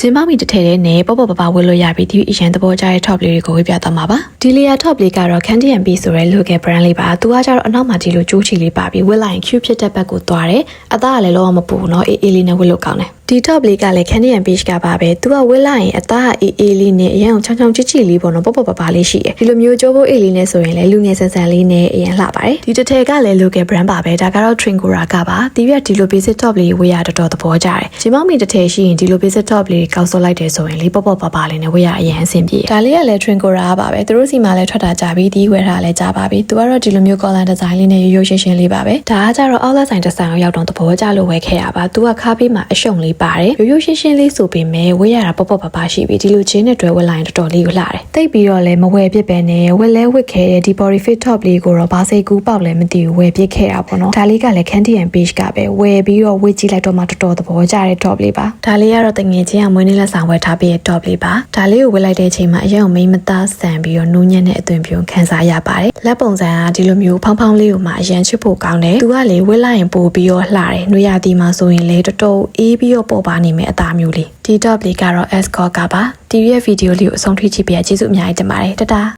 ဂျင်းမောက်မီတစ်ထည်တဲ့နဲ့ပေါ့ပေါ့ပပဝတ်လို့ရပြီးဒီအရန်သဘောကျတဲ့ top လေးတွေကိုဝေပြသွားမှာပါဒီ layer top လေးကတော့ Candy and Bee ဆိုတဲ့ local brand လေးပါသူကကျတော့အနောက်မှာဒီလိုကြိုးချီလေးပါပြီးဝတ်လိုက်ရင် cute ဖြစ်တဲ့ဘက်ကိုသွားတယ်အသားကလည်းလုံးဝမပူဘူးเนาะအေးအေးလေးနဲ့ဝတ်လို့ကောင်းတယ် ဒီ top လေးကလည်း Candy and Beach ကပါပဲသူကဝတ်လိုက်ရင်အသားကအေးအေးလေးနဲ့အရင်အောင်ချောင်းချောင်းချစ်ချစ်လေးပေါ့နော်ပေါ့ပေါ့ပပလေးရှိတယ်ဒီလိုမျိုးကြိုးဖို့အေးလေးနဲ့ဆိုရင်လည်းလူငယ်ဆန်ဆန်လေးနဲ့အရင်လှပါတယ်ဒီတစ်ထည်ကလည်း local brand ပါပဲဒါကတော့ Trincora ကပါဒီရက်ဒီလို basic top လေးဝေးရတော်တော်သဘောကျတယ်ဂျင်မောက်မီတစ်ထည်ရှိရင်ဒီလို basic top လေးကောက်စောလိုက်တယ်ဆိုရင်လေးပေါ့ပေါ့ပပလေးနဲ့ဝေးရအရင်အဆင်ပြေဒါလေးကလည်း Trincora ပါပဲသူတို့စီမှာလည်းထွက်တာကြပြီဒီဝယ်ထားလည်းကြပါပြီသူကတော့ဒီလိုမျိုး collar design လေးနဲ့ရိုးရိုးရှင်းရှင်းလေးပါပဲဒါကကြတော့ outlet ဆိုင်တစ်ဆိုင်အောင်ရောက်တော့သဘောကျလို့ဝယ်ခဲ့ရပါသူကခါးပေးမှာအရှုံလေးပါတယ်ရိုးရိုးရှင်းရှင်းလေးဆိုပေမဲ့ဝယ်ရတာပေါ့ပေါ့ပပရှိပြီဒီလိုချင်းနဲ့တွဲဝယ်လိုက်ရင်တော်တော်လေးကိုလှတယ်တိတ်ပြီးတော့လည်းမဝယ်ပြစ်ပဲနဲ့ဝယ်လဲဝစ်ခဲ့တဲ့ဒီ body fit top လေးကိုတော့ဘာစိတ်ကူးပေါက်လဲမသိဘူးဝယ်ပြစ်ခဲ့တာပေါ့နော်ဒါလေးကလည်း Candy and Beach ကပဲဝယ်ပြီးတော့ဝစ်ကြည့်လိုက်တော့မှတော်တော်သဘောကျတဲ့ top လေးပါဒါလေးကတော့တငယ်ချင်းကမွေးနေ့လက်ဆောင်ဝယ်ထားပြီးတဲ့ top လေးပါဒါလေးကိုဝယ်လိုက်တဲ့အချိန်မှာအရင်ကမိမသားဆန်ပြီးတော့နူးညံ့တဲ့အသွင်ပြုံခံစားရပါတယ်လက်ပုံစံကဒီလိုမျိုးဖောင်းဖောင်းလေးကိုမှအရင်ချစ်ဖို့ကောင်းတယ်သူကလေဝစ်လိုက်ရင်ပို့ပြီးတော့လှတယ်နှွေရသည်မှာဆိုရင်လေတော်တော်အေးပြီးတော့ပေါ်ပါနေမယ်အသားမျိုးလေးဒီ top လေးကတော့ escort ကပါဒီရဲ့ဗီဒီယိုလေးကိုအဆုံးထိကြည့်ပြကျေးဇူးအများကြီးတင်ပါတယ်တတား